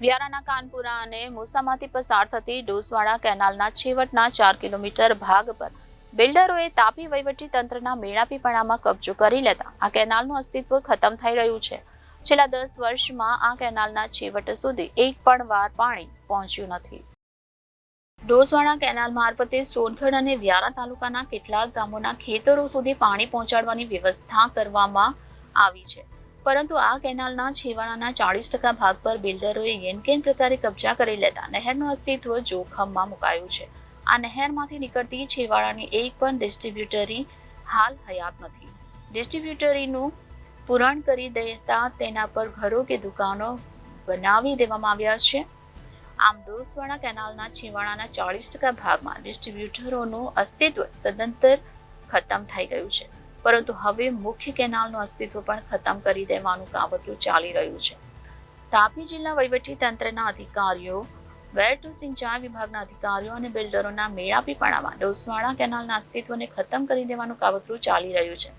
વ્યારાના કાનપુરા અને મુસામાંથી પસાર થતી ડોસવાડા કેનાલના છેવટના ચાર કિલોમીટર ભાગ પર બિલ્ડરોએ તાપી વહીવટી તંત્રના મેળાપીપણામાં કબજો કરી લેતા આ કેનાલનું અસ્તિત્વ ખતમ થઈ રહ્યું છે. છેલ્લા દસ વર્ષમાં આ કેનાલના છેવટ સુધી એક પણ વાર પાણી પહોંચ્યું નથી. ડોસવાડા કેનાલ મારફતે સોનગઢ અને વ્યારા તાલુકાના કેટલાક ગામોના ખેતરો સુધી પાણી પહોંચાડવાની વ્યવસ્થા કરવામાં આવી છે. પરંતુ આ કેનાલના છેવાડાના ચાળીસ ટકા ભાગ પર બિલ્ડરોએ યેનકેન પ્રકારે કબજા કરી લેતા નહેરનું અસ્તિત્વ જોખમમાં મુકાયું છે. આ નહેરમાંથી નીકળતી છેવાડાની એક પણ ડિસ્ટ્રીબ્યુટરી હાલ હયાત નથી. ડિસ્ટ્રીબ્યુટરીનું પૂરણ કરી દેતા તેના પર ઘરો કે દુકાનો બનાવી દેવામાં આવ્યા છે. આમ ડોસવાડા કેનાલના છેવાડાના ચાળીસ ટકા ભાગમાં ડિસ્ટ્રીબ્યુટરોનું અસ્તિત્વ સદંતર ખતમ થઈ ગયું છે. પરંતુ હવે મુખ્ય કેનાલનું અસ્તિત્વ પણ ખતમ કરી દેવાનું કાવતરું ચાલી રહ્યું છે. તાપી જિલ્લા વહીવટી તંત્રના અધિકારીઓ, વેર ટુ સિંચાઈ વિભાગના અધિકારીઓ અને બિલ્ડરોના મેળાપીપણામાં ડોસવાડા કેનાલના અસ્તિત્વને ખતમ કરી દેવાનું કાવતરું ચાલી રહ્યું છે.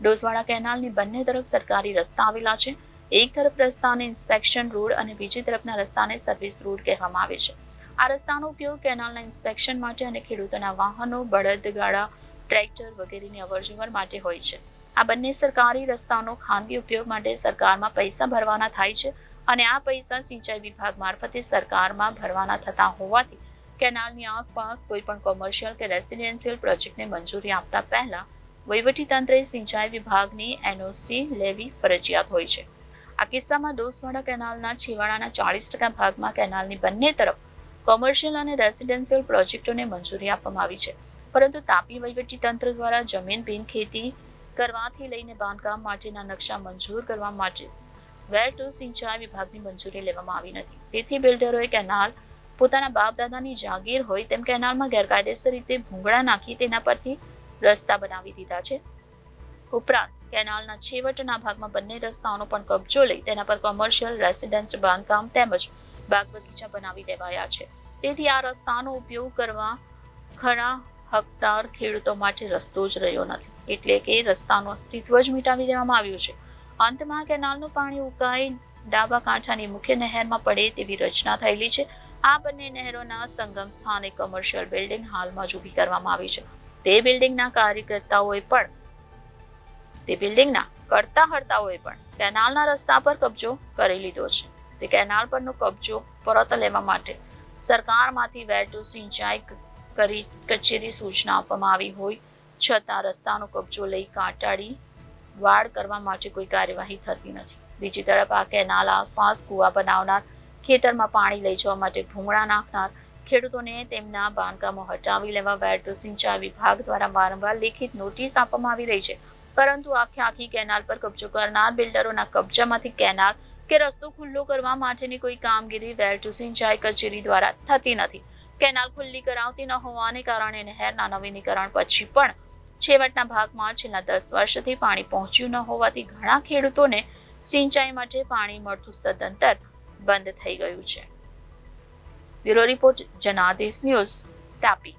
ડોસવાડા કેનાલની બંને તરફ સરકારી રસ્તા આવેલા છે. એક તરફ રસ્તાને ઇન્સ્પેક્શન રોડ અને બીજી તરફના રસ્તાને સર્વિસ રોડ કહેવામાં આવે છે. આ રસ્તાનો ઉપયોગ કેનાલના ઇન્સ્પેક્શન માટે અને ખેડૂતોના વાહનો, બળદગાડા ટ્રેક્ટર વગેરેની અવરજવર માટે હોય છે. આ બંને સરકારી રસ્તાનો ખાનગી ઉપયોગ માટે સરકારમાં પૈસા ભરવાના થાય છે અને આ પૈસા સિંચાઈ વિભાગ મારફતે સરકારમાં ભરવાના થતા હોવાથી કેનાલની આસપાસ કોઈ પણ કોમર્શિયલ કે રેસિડેન્શિયલ પ્રોજેક્ટને મંજૂરી આપતા પહેલા વહીવટી તંત્રે સિંચાઈ વિભાગની એનઓસી લેવી ફરજિયાત હોય છે. આ કિસ્સામાં ડોસવાડા કેનાલના છેવાડાના ચાળીસ ટકા ભાગમાં કેનાલની બંને તરફ કોમર્શિયલ અને રેસિડેન્શિયલ પ્રોજેક્ટોને મંજૂરી આપવામાં આવી છે. પરંતુ તાપી વહીવટી તંત્ર દ્વારા જમીન, બિન ખેતી કરવાથી લઈને બાંધકામ માટેના નકશા મંજૂર કરવા માટે વેર ટુ સિંચાઈ વિભાગની મંજૂરી લેવામાં આવી નથી. તેથી બિલ્ડરોએ કેનાલ, પોતાના બાપ દાદાની જાગીર હોય તેમ કેનાલમાં ગેરકાયદેસર રીતે ભૂંગળા નાખી તેના પરથી રસ્તા બનાવી દીધા છે. ઉપરાંત, કેનાલના છેવટના ભાગમાં બંને રસ્તાઓનો પણ કબજો લઈ તેના પર કોમર્શિયલ રેસિડેન્ટ બાંધકામ તેમજ બાગ બગીચા બનાવી દેવાયા છે. તેથી આ રસ્તાનો ઉપયોગ કરવા ખરા હકદાર ખેડૂતો માટે રસ્તો જ રહ્યો નથી. એટલે કે રસ્તાનું અસ્તિત્વ જ મિટાવી દેવામાં આવ્યું છે. અંતમાં કેનાલનું પાણી ઉકાઈ ડાબા કાંઠાની મુખ્ય નહેરમાં પડે તેવી રચના થયેલી છે. આ બંને નહેરોના સંગમ સ્થાને કમર્શિયલ બિલ્ડિંગ હાલમાં જ ઊભી કરવામાં આવી છે. તે બિલ્ડિંગના કાર્યકર્તાઓએ પણ તે બિલ્ડિંગના કરતા હર્તાઓએ પણ કેનાલના રસ્તા પર કબજો કરી લીધો છે. તે કેનાલ પરનો કબજો પરત લેવા માટે સરકારમાંથી વેર ટુ સિંચાઈ કરી કચેરી સૂચના આપવામાં આવી હોય, છતાં રસ્તાનો કબજો લઈ કાંટાળી વાડ કરવા માટે કોઈ કાર્યવાહી થતી નથી. બીજી તરફ આ કેનાલ આસપાસ કૂવા બનાવનાર ખેતરમાં પાણી લઈ જવા માટે ભૂંગળા નાખનાર ખેડૂતોને તેમના બાંધકામો હટાવી લેવા વેર ટુ સિંચાઈ વિભાગ દ્વારા વારંવાર લેખિત નોટિસ આપવામાં આવી રહી છે. પરંતુ આખે આખી કેનાલ પર કબજો કરનાર બિલ્ડરોના કબજામાંથી કેનાલ કે રસ્તો ખુલ્લો કરવા માટેની કોઈ કામગીરી વેર ટુ સિંચાઈ કચેરી દ્વારા થતી નથી. કેનાલ ખુલ્લી કરાવતી ન હોવાને કારણે નહેરના નવીનીકરણ પછી પણ છેવટના ભાગમાં છેલ્લા દસ વર્ષથી પાણી પહોંચ્યું ન હોવાથી ઘણા ખેડૂતોને સિંચાઈ માટે પાણી મળતું સદંતર બંધ થઈ ગયું છે. Bureau report Janadesh news Tapi.